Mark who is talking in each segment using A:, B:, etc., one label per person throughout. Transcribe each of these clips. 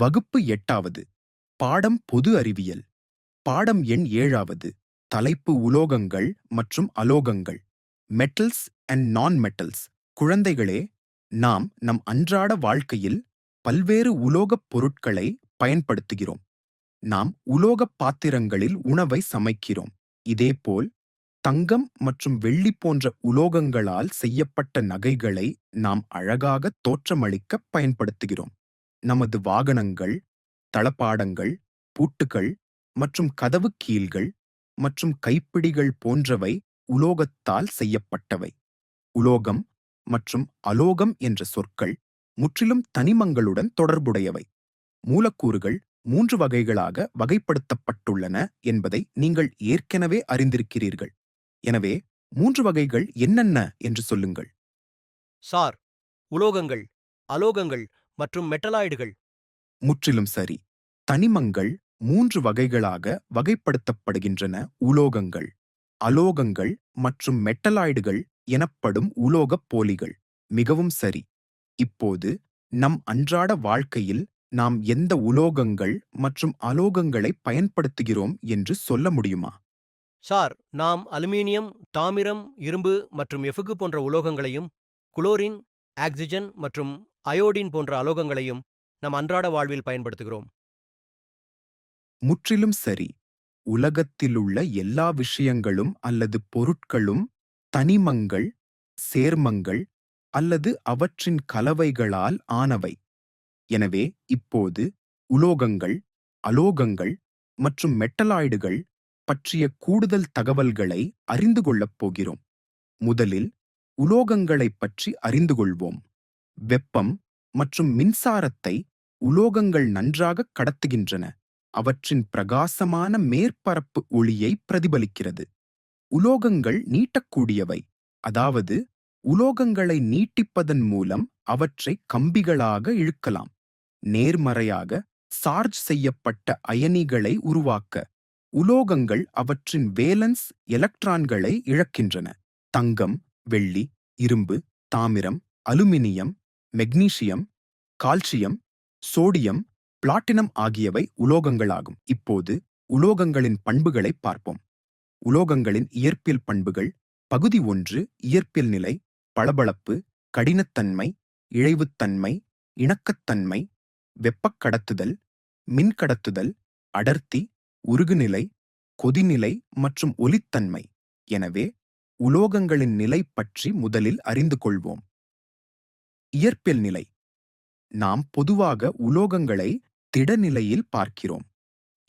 A: வகுப்பு எட்டாவது. பாடம் பொது அறிவியல். பாடம் எண் ஏழாவது. தலைப்பு உலோகங்கள் மற்றும் அலோகங்கள். மெட்டல்ஸ் அண்ட் நான் மெட்டல்ஸ் குழந்தைகளே நாம் நம் அன்றாட வாழ்க்கையில் பல்வேறு உலோகப் பொருட்களை பயன்படுத்துகிறோம். நாம் உலோகப் பாத்திரங்களில் உணவை சமைக்கிறோம். இதேபோல் தங்கம் மற்றும் வெள்ளி போன்ற உலோகங்களால் செய்யப்பட்ட நகைகளை நாம் அழகாக தோற்றமளிக்க பயன்படுத்துகிறோம். நமது வாகனங்கள் தளபாடங்கள் பூட்டுகள் மற்றும் கதவு கீல்கள் மற்றும் கைப்பிடிகள் போன்றவை உலோகத்தால் செய்யப்பட்டவை. உலோகம் மற்றும் அலோகம் என்ற சொற்கள் முற்றிலும் தனிமங்களுடன் தொடர்புடையவை. மூலக்கூறுகள் மூன்று வகைகளாக வகைப்படுத்தப்பட்டுள்ளன என்பதை நீங்கள் ஏற்கனவே அறிந்திருக்கிறீர்கள். எனவே மூன்று வகைகள் என்னென்ன என்று சொல்லுங்கள்.
B: சார் உலோகங்கள் அலோகங்கள் மற்றும் மெட்டலாய்டுகள்.
A: முற்றிலும் சரி. தனிமங்கள் மூன்று வகைகளாக வகைப்படுத்தப்படுகின்றன உலோகங்கள். அலோகங்கள் மற்றும் மெட்டலாய்டுகள் எனப்படும் உலோகப் போலிகள். மிகவும் சரி. இப்போது நம் அன்றாட வாழ்க்கையில் நாம் எந்த உலோகங்கள் மற்றும் அலோகங்களை பயன்படுத்துகிறோம் என்று சொல்ல முடியுமா?
B: சார் நாம் அலுமினியம் தாமிரம் இரும்பு மற்றும் எஃகு போன்ற உலோகங்களையும் குளோரின் ஆக்சிஜன் மற்றும் அயோடின் போன்ற அலோகங்களையும் நம் அன்றாட வாழ்வில் பயன்படுத்துகிறோம்.
A: முற்றிலும் சரி. உலகத்திலுள்ள எல்லா விஷயங்களும் அல்லது பொருட்களும் தனிமங்கள் சேர்மங்கள் அல்லது அவற்றின் கலவைகளால் ஆனவை. எனவே இப்போது உலோகங்கள் அலோகங்கள் மற்றும் மெட்டலாய்டுகள் பற்றிய கூடுதல் தகவல்களை அறிந்து கொள்ளப் போகிறோம். முதலில் உலோகங்களைப் பற்றி அறிந்து கொள்வோம் வெப்பம் மற்றும் மின்சாரத்தை உலோகங்கள் நன்றாக கடத்துகின்றன. அவற்றின் பிரகாசமான மேற்பரப்பு ஒளியை பிரதிபலிக்கிறது. உலோகங்கள் நீட்டக்கூடியவை. அதாவது உலோகங்களை நீட்டிப்பதன் மூலம் அவற்றை கம்பிகளாக இழுக்கலாம். நேர்மறையாக சார்ஜ் செய்யப்பட்ட அயனிகளை உருவாக்க. உலோகங்கள் அவற்றின் வேலன்ஸ் எலக்ட்ரான்களை இழக்கின்றன. தங்கம் வெள்ளி இரும்பு தாமிரம் aluminium magnesium calcium sodium platinum ஆகியவை உலோகங்களாகும். இப்போது உலோகங்களின் பண்புகளை பார்ப்போம். உலோகங்களின் இயற்பியல் பண்புகள் பகுதி ஒன்று இயற்பியல் நிலை பளபளப்பு கடினத்தன்மை இழைவுத்தன்மை இணக்கத்தன்மை வெப்பக் கடத்துதல் மின்கடத்துதல் அடர்த்தி உருகுநிலை கொதிநிலை மற்றும் ஒலித்தன்மை. எனவே உலோகங்களின் நிலை பற்றி முதலில் அறிந்து கொள்வோம். இயற்பியல் நிலை. நாம் பொதுவாக உலோகங்களை திடநிலையில் பார்க்கிறோம்.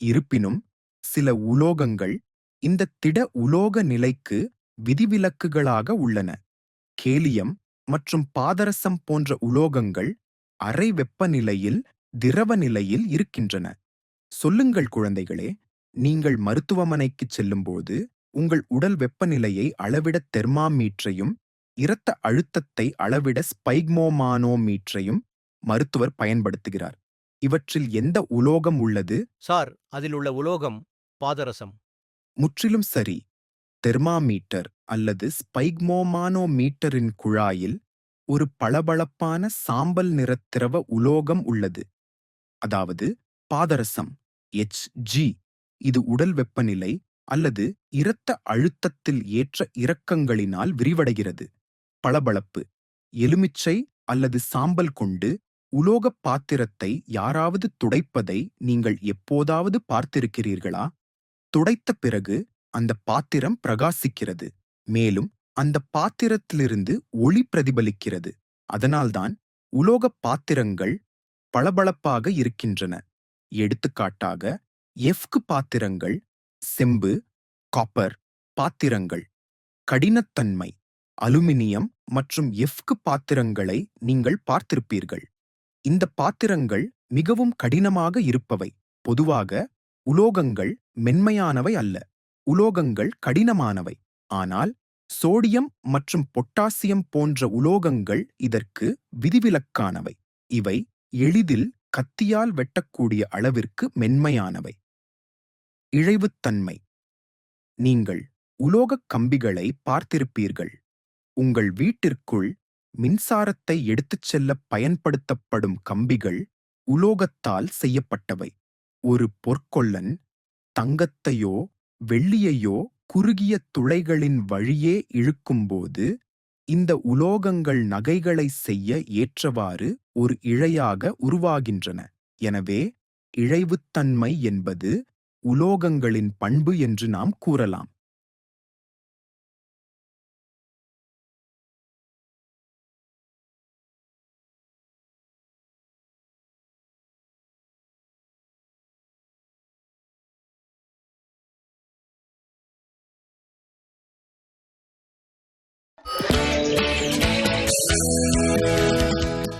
A: இருப்பினும் சில உலோகங்கள் இந்த திட உலோக நிலைக்கு விதிவிலக்குகளாக உள்ளன. கேலியம் மற்றும் பாதரசம் போன்ற உலோகங்கள் அறை வெப்பநிலையில் திரவ நிலையில் இருக்கின்றன. சொல்லுங்கள் குழந்தைகளே நீங்கள் மருத்துவமனைக்குச் செல்லும்போது உங்கள் உடல் வெப்பநிலையை அளவிட தெர்மாமீட்டரையும் இரத்த அழுத்தத்தை அளவிட ஸ்பைக்மோமானோமீட்டரையும் மருத்துவர் பயன்படுத்துகிறார். இவற்றில் எந்த உலோகம் உள்ளது?
B: சார் அதில் உள்ள உலோகம் பாதரசம்.
A: முற்றிலும் சரி. தெர்மாமீட்டர் அல்லது ஸ்பைக்மோமானோமீட்டரின் குழாயில் ஒரு பளபளப்பான சாம்பல் நிற திரவ உலோகம் உள்ளது. அதாவது பாதரசம் எச் இது உடல் வெப்பநிலை அல்லது இரத்த அழுத்தத்தில் ஏற்ற இரக்கங்களினால் விரிவடைகிறது. பளபளப்பு எலுமிச்சை அல்லது சாம்பல் கொண்டு உலோகப் பாத்திரத்தை யாராவது துடைப்பதை நீங்கள் எப்போதாவது பார்த்திருக்கிறீர்களா? துடைத்த பிறகு அந்த பாத்திரம் பிரகாசிக்கிறது மேலும் அந்த பாத்திரத்திலிருந்து ஒளி பிரதிபலிக்கிறது. அதனால்தான் உலோகப் பாத்திரங்கள் பளபளப்பாக இருக்கின்றன. எடுத்துக்காட்டாக எஃப்கு பாத்திரங்கள் செம்பு காப்பர் பாத்திரங்கள் கடினத்தன்மை அலுமினியம் மற்றும் எஃகு பாத்திரங்களை நீங்கள் பார்த்திருப்பீர்கள். இந்த பாத்திரங்கள் மிகவும் கடினமாக இருப்பவை. பொதுவாக உலோகங்கள் மென்மையானவை அல்ல. உலோகங்கள் கடினமானவை. ஆனால் சோடியம் மற்றும் பொட்டாசியம் போன்ற உலோகங்கள் இதற்கு விதிவிலக்கானவை. இவை எளிதில் கத்தியால் வெட்டக்கூடிய அளவிற்கு மென்மையானவை. இழைவுத்தன்மை. நீங்கள் உலோகக் கம்பிகளை பார்த்திருப்பீர்கள். உங்கள் வீட்டிற்குள் மின்சாரத்தை எடுத்துச் செல்ல பயன்படுத்தப்படும் கம்பிகள் உலோகத்தால் செய்யப்பட்டவை. ஒரு பொற்கொல்லன் தங்கத்தையோ வெள்ளியையோ குறுகிய துளைகளின் வழியே இழுக்கும்போது இந்த உலோகங்கள் நகைகளை செய்ய ஏற்றவாறு ஒரு இழையாக உருவாகின்றன. எனவே இழைவுத்தன்மை என்பது உலோகங்களின் பண்பு என்று நாம் கூறலாம்.